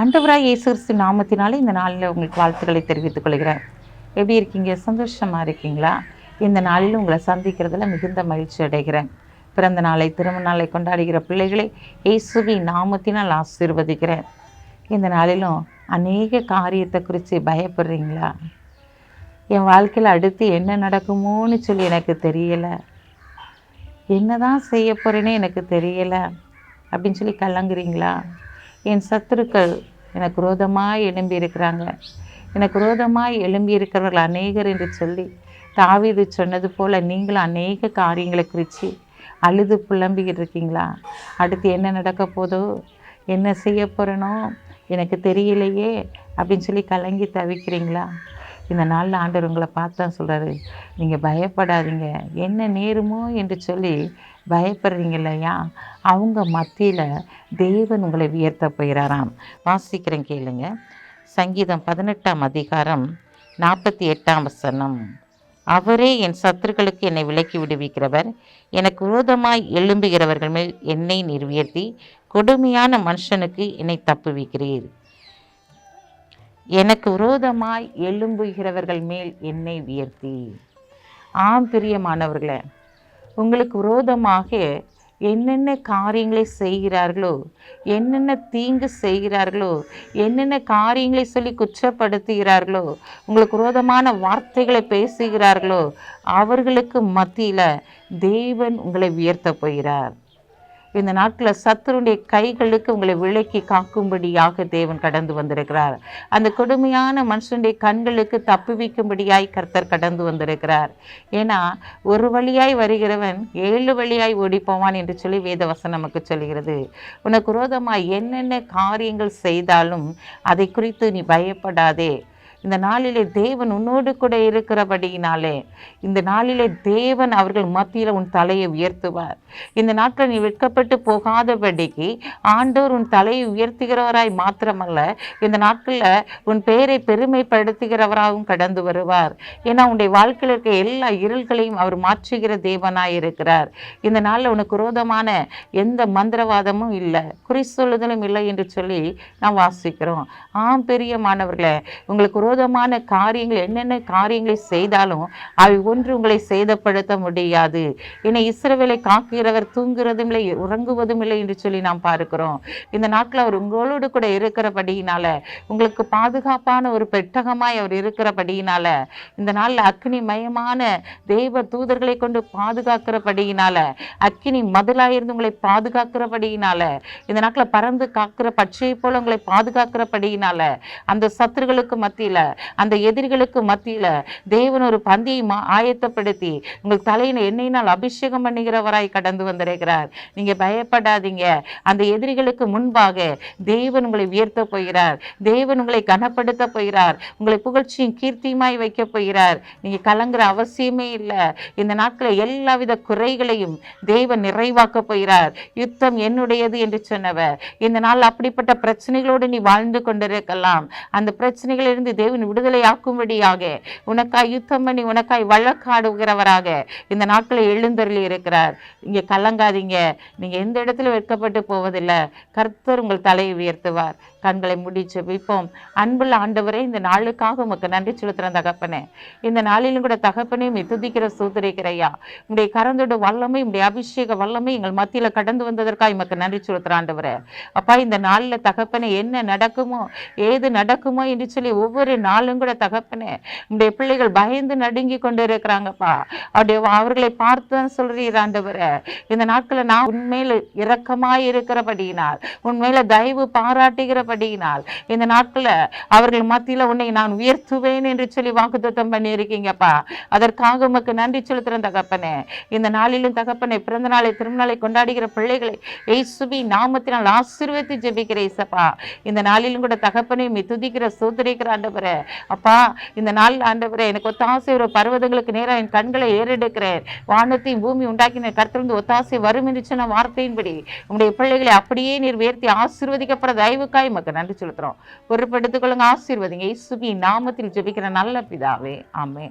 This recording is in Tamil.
ஆண்டவராய் இயேசு நாமத்தினாலே இந்த நாளில் உங்களுக்கு வாழ்த்துக்களை தெரிவித்துக் கொள்கிறேன். எப்படி இருக்கீங்க? சந்தோஷமாக இருக்கீங்களா? இந்த நாளில் உங்களை சந்திக்கிறதுல மிகுந்த மகிழ்ச்சி அடைகிறேன். பிறந்த நாளை திருமண நாளை கொண்டாடுகிற பிள்ளைகளை இயேசுவி நாமத்தினால் ஆசீர்வதிக்கிறேன். இந்த நாளிலும் அநேக காரியத்தை குறித்து பயப்படுறீங்களா? என் வாழ்க்கையில் அடுத்து என்ன நடக்குமோன்னு சொல்லி எனக்கு தெரியலை. என்ன தான் செய்ய போகிறேனே எனக்கு தெரியலை. அப்படின்னு சொல்லி கலங்குறீங்களா? என் சத்துருக்கள் எனக்கு ரோதமாக எழும்பியிருக்கிறாங்க எனக்கு ரோதமாக எழும்பியிருக்கிறவர்கள் அநேகர் என்று சொல்லி தாவிது சொன்னது போல் நீங்களும் அநேக காரியங்களை குறித்து அழுது புலம்பிக்கிட்டு இருக்கீங்களா? அடுத்து என்ன நடக்க போதோ என்ன செய்ய போகிறேனோ எனக்கு தெரியலையே அப்படின்னு சொல்லி கலங்கி தவிக்கிறீங்களா? இந்த நாளில் ஆண்டவர் உங்களை பார்த்து தான் சொல்கிறாரு நீங்கள் பயப்படாதீங்க. என்ன நேருமோ என்று சொல்லி பயப்படுறீங்க இல்லையா அவங்க மத்தியில் தேவன் உங்களை உயர்த்த போயிறாராம் வாசிக்கிறேன் கேளுங்க. சங்கீதம் பதினெட்டாம் அதிகாரம் நாற்பத்தி எட்டாம் வசனம். அவரே என் சத்துருக்களுக்கு என்னை விலக்கி விடுவிக்கிறவர். எனக்கு விரோதமாய் எழும்புகிறவர்கள் மேல் என்னை நீர் கொடுமையான மனுஷனுக்கு என்னை தப்புவிக்கிறீர். எனக்கு விரோதமாய் எழும்புகிறவர்கள் மேல் என்னை உயர்த்தி ஆம் பிரியமானவர்களே உங்களுக்கு விரோதமாக என்னென்ன காரியங்களை செய்கிறார்களோ என்னென்ன தீங்கு செய்கிறார்களோ என்னென்ன காரியங்களை சொல்லி குற்றப்படுத்துகிறார்களோ உங்களுக்கு விரோதமான வார்த்தைகளை பேசுகிறார்களோ அவர்களுக்கு மத்தியில் தேவன் உங்களை உயர்த்த போகிறார். இந்த நாட்களில் சத்துருடைய கைகளுக்கு உங்களை விலக்கி காக்கும்படியாக தேவன் கடந்து வந்திருக்கிறார். அந்த கொடுமையான மனுஷனுடைய கண்களுக்கு தப்புவிக்கும்படியாய் கர்த்தர் கடந்து வந்திருக்கிறார். ஏன்னா ஒரு வழியாய் வருகிறவன் ஏழு வழியாய் ஓடி போவான் என்று சொல்லி வேதவசனம் நமக்கு சொல்கிறது. உனக்கு விரோதமாய் என்னென்ன காரியங்கள் செய்தாலும் அதை குறித்து நீ பயப்படாதே. இந்த நாளிலே தேவன் உன்னோடு கூட இருக்கிறபடியினாலே இந்த நாளிலே தேவன் அவர்கள் மத்தியில் உன் தலையை உயர்த்துவார். இந்த நாட்டில் நீ வெட்கப்பட்டு போகாதபடிக்கு ஆண்டோர் உன் தலையை உயர்த்துகிறவராய் மாத்திரமல்ல இந்த நாட்களில் உன் பெயரை பெருமைப்படுத்துகிறவராகவும் கடந்து வருவார். ஏன்னா உன்னுடைய வாழ்க்கையில் இருக்க எல்லா இருள்களையும் அவர் மாற்றுகிற தேவனாய் இருக்கிறார். இந்த நாளில் உனக்கு குரோதமான எந்த மந்திரவாதமும் இல்லை குறி சொல்லுதலும் இல்லை என்று சொல்லி நாம் வாசிக்கிறோம். ஆம் பெரிய மாணவர்களே உங்களுக்கு விரோதமான காரியங்கள் என்னென்ன காரியங்களை செய்தாலும் அவை ஒன்று உங்களை சேதப்படுத்த முடியாது. ஏன்னா இஸ்ரவேலை காக்கிறவர் தூங்குறதும் இல்லை உறங்குவதும் இல்லை என்று சொல்லி நாம் பார்க்கிறோம். இந்த நாட்கள் அவர் உங்களோடு கூட இருக்கிறபடியினால உங்களுக்கு பாதுகாப்பான ஒரு பெட்டகமாய் அவர் இருக்கிறபடியினால இந்த நாளில் அக்னி மயமான தெய்வ தூதர்களை கொண்டு பாதுகாக்கிறபடியினால அக்னி மதிலாயிருந்து உங்களை பாதுகாக்கிறபடியினால இந்த நாட்களை பறந்து காக்கிற பட்சியை போல உங்களை பாதுகாக்கிறபடியினால அந்த சத்துருகளுக்கு மத்தியில் அந்த எதிரிகளுக்கு மத்தியில் தேவன் ஒரு பந்தியை மா ஆயத்தப்படுத்தி உங்கள் தலையில எண்ணெயினால் அபிஷேகம் பண்ணுகிறவராய் கடந்து வந்திருக்கிறார். நீங்க பயப்படாதீங்க. அந்த எதிரிகளுக்கு முன்பாக தேவன் உங்களை உயர்த்த போகிறார். தேவன் உங்களை கனப்படுத்த போகிறார். உங்களை புகழ்ச்சியும் கீர்த்தியுமாய் வைக்க போகிறார். நீங்க கலங்குற அவசியமே இல்லை. இந்த நாட்களில் எல்லாவித குறைகளையும் தேவன் நிறைவாக்க போகிறார். யுத்தம் என்னுடையது என்று சொன்னவர். இந்த நாள் அப்படிப்பட்ட பிரச்சனைகளோடு நீ வாழ்ந்து கொண்டிருக்கலாம். அந்த பிரச்சனைகளிலிருந்து தேவன் விடுதலையாக்கும்படியாக உனக்காய் யுத்தம் பண்ணி உனக்காய் வழக்காடுகிறவராக இந்த நாட்களில் எழுந்தருளி இருக்கிறார். இங்கே கலங்காதீங்க. நீங்கள் எந்த இடத்துல வெட்கப்பட்டு போவதில்லை. கர்த்தர் உங்கள் தலையை உயர்த்துவார். கண்களை முடிச்சு வைப்போம். அன்புள்ள ஆண்டவரே இந்த நாளுக்காக உமக்கு நன்றி செலுத்துகிறேன் தகப்பனே. இந்த நாளிலும் கூட தகப்பனே உண்மை துதிக்கிற சூத்திரிக்கிறையா உங்களுடைய கரந்தோட வல்லமை உங்களுடைய அபிஷேக வல்லமை எங்கள் மத்தியில் கடந்து வந்ததற்காக உமக்கு நன்றி செலுத்துகிற ஆண்டவரே. அப்பா இந்த நாளில் தகப்பனே என்ன நடக்குமோ ஏது நடக்குமோ என்று சொல்லி ஒவ்வொரு நாளும் கூட தகப்பனே உங்களுடைய பிள்ளைகள் பயந்து நடுங்கி கொண்டு இருக்கிறாங்கப்பா அப்படியே அவர்களை பார்த்து தான் சொல்றீர் ஆண்டவரே. இந்த நாட்களில் நான் உண்மையில இரக்கமாய் இருக்கிறபடியினால் உண்மையில தயவு பாராட்டுகிறபடியினால் இந்த நாட்களில் அவர்கள் மத்தியில் உன்னை நான் உயர்த்துவேன் என்று சொல்லி வாக்குத்தத்தம் பண்ணியிருக்கீங்கப்பா. அதற்காக உமக்கு நன்றி செலுத்துகிறேன் தகப்பனே. இந்த நாளிலும் தகப்பனை பிறந்த நாளை திருநாளை கொண்டாடுகிற பிள்ளைகளை எய்சுபி நாமத்தினால் ஆசீர்வதித்து ஜெபிக்கிற இசப்பா இந்த நாளிலும் கூட தகப்பனை துதிக்கிற சோதரிக்கிற ஆண்டவரே. அப்பா இந்த நாள் ஆண்டவரே எனக்கு ஒத்தாசை ஒரு பர்வதங்களுக்கு நேராக என் கண்களை ஏறெடுக்கிறேன் வானத்தையும் பூமி உண்டாக்கின கருத்திலிருந்து ஒத்தாசை வரும் என்று சொன்ன வார்த்தையின்படி உங்களுடைய பிள்ளைகளை அப்படியே நீர் உயர்த்தி ஆசீர்வதிக்கப்படுற தயவுக்காய் மக்கள் நன்றி செலுத்துறோம் பொறுப்பெடுத்துக்கொள்ளுங்க ஆசீர்வதிங்க. இசுபி நாமத்தில் ஜெபிக்கிற நல்ல பிதாவே. ஆமே